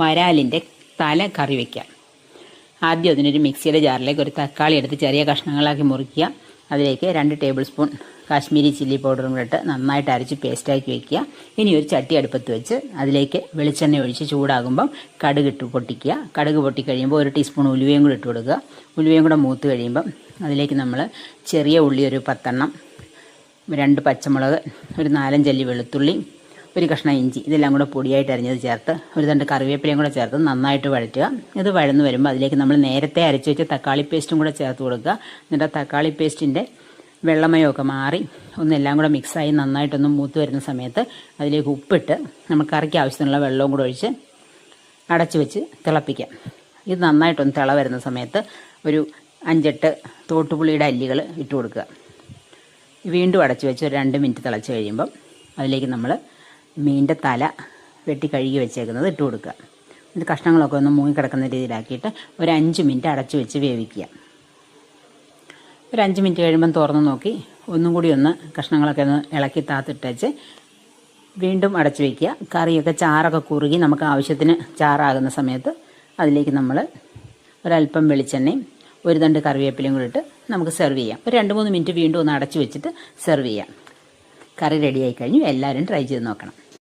വരാലിന്റെ തല കറി വയ്ക്കാം ആദ്യം അതിനൊരു മിക്സിയുടെ ജാറിലേക്ക് ഒരു തക്കാളി എടുത്ത് ചെറിയ കഷ്ണങ്ങളാക്കി മുറിക്കുക അതിലേക്ക് രണ്ട് ടേബിൾ സ്പൂൺ കാശ്മീരി ചില്ലി പൗഡറും ഇട്ട് നന്നായിട്ട് അരച്ച് പേസ്റ്റാക്കി വയ്ക്കുക ഇനി ഒരു ചട്ടി അടുപ്പത്ത് വെച്ച് അതിലേക്ക് വെളിച്ചെണ്ണ ഒഴിച്ച് ചൂടാകുമ്പം കടുക് ഇട്ട് പൊട്ടിക്കുക. കടുക് പൊട്ടിക്കഴിയുമ്പോൾ ഒരു ടീസ്പൂൺ ഉലുവയും കൂടി ഇട്ട് കൊടുക്കുക. ഉലുവയും കൂടെ മൂത്ത് കഴിയുമ്പം അതിലേക്ക് നമ്മൾ ചെറിയ ഉള്ളി ഒരു പത്തെണ്ണം രണ്ട് പച്ചമുളക് ഒരു നാലഞ്ചല്ലി വെളുത്തുള്ളി ഒരു കഷ്ണം ഇഞ്ചി ഇതെല്ലാം കൂടെ പൊടിയായിട്ട് അരിഞ്ഞത് ചേർത്ത് ഒരു രണ്ട് കറിവേപ്പിലയും കൂടെ ചേർത്ത് നന്നായിട്ട് വഴറ്റുക. ഇത് വഴന്ന് വരുമ്പോൾ അതിലേക്ക് നമ്മൾ നേരത്തെ അരച്ച് വെച്ച തക്കാളി പേസ്റ്റും കൂടെ ചേർത്ത് കൊടുക്കുക. എന്നിട്ട് ആ തക്കാളി പേസ്റ്റിന്റെ വെള്ളമയമൊക്കെ മാറി ഒന്നെല്ലാം കൂടെ മിക്സായി നന്നായിട്ടൊന്ന് മൂത്ത് വരുന്ന സമയത്ത് അതിലേക്ക് ഉപ്പിട്ട് നമ്മൾ കറിക്ക് ആവശ്യത്തിനുള്ള വെള്ളവും കൂടെ ഒഴിച്ച് അടച്ചു വെച്ച് തിളപ്പിക്കാം ഇത് നന്നായിട്ടൊന്ന് തിള വരുന്ന സമയത്ത് ഒരു അഞ്ചെട്ട് തോട്ടുപുളിയുടെ അല്ലികൾ ഇട്ട് കൊടുക്കുക. വീണ്ടും അടച്ചു വെച്ച് ഒരു രണ്ട് മിനിറ്റ് തിളച്ച് കഴിയുമ്പം അതിലേക്ക് നമ്മൾ മീനിന്റെ തല വെട്ടി കഴുകി വെച്ചേക്കുന്നത് ഇട്ട് കൊടുക്കുക. ഇത് കഷ്ണങ്ങളൊക്കെ ഒന്ന് മൂങ്ങി കിടക്കുന്ന രീതിയിലാക്കിയിട്ട് ഒരു അഞ്ച് മിനിറ്റ് അടച്ചു വെച്ച് വേവിക്കുക. ഒരു അഞ്ച് മിനിറ്റ് കഴിയുമ്പം തുറന്ന് നോക്കി. ഒന്നും കൂടി ഒന്ന് കഷ്ണങ്ങളൊക്കെ ഒന്ന് ഇളക്കി താത്തിട്ടേച്ച് വീണ്ടും അടച്ചു വയ്ക്കുക കറിയൊക്കെ ചാറൊക്കെ കുറുകി നമുക്ക് ആവശ്യത്തിന് ചാറാകുന്ന സമയത്ത് അതിലേക്ക് നമ്മൾ ഒരല്പം വെളിച്ചെണ്ണയും ഒരു തണ്ട് കറിവേപ്പിലയും കൂടി ഇട്ട് നമുക്ക് സെർവ് ചെയ്യാം. ഒരു രണ്ട് മൂന്ന് മിനിറ്റ് വീണ്ടും ഒന്ന് അടച്ചു വെച്ചിട്ട് സെർവ് ചെയ്യാം. കറി റെഡിയായി കഴിഞ്ഞു. എല്ലാവരും ട്രൈ ചെയ്ത് നോക്കണം.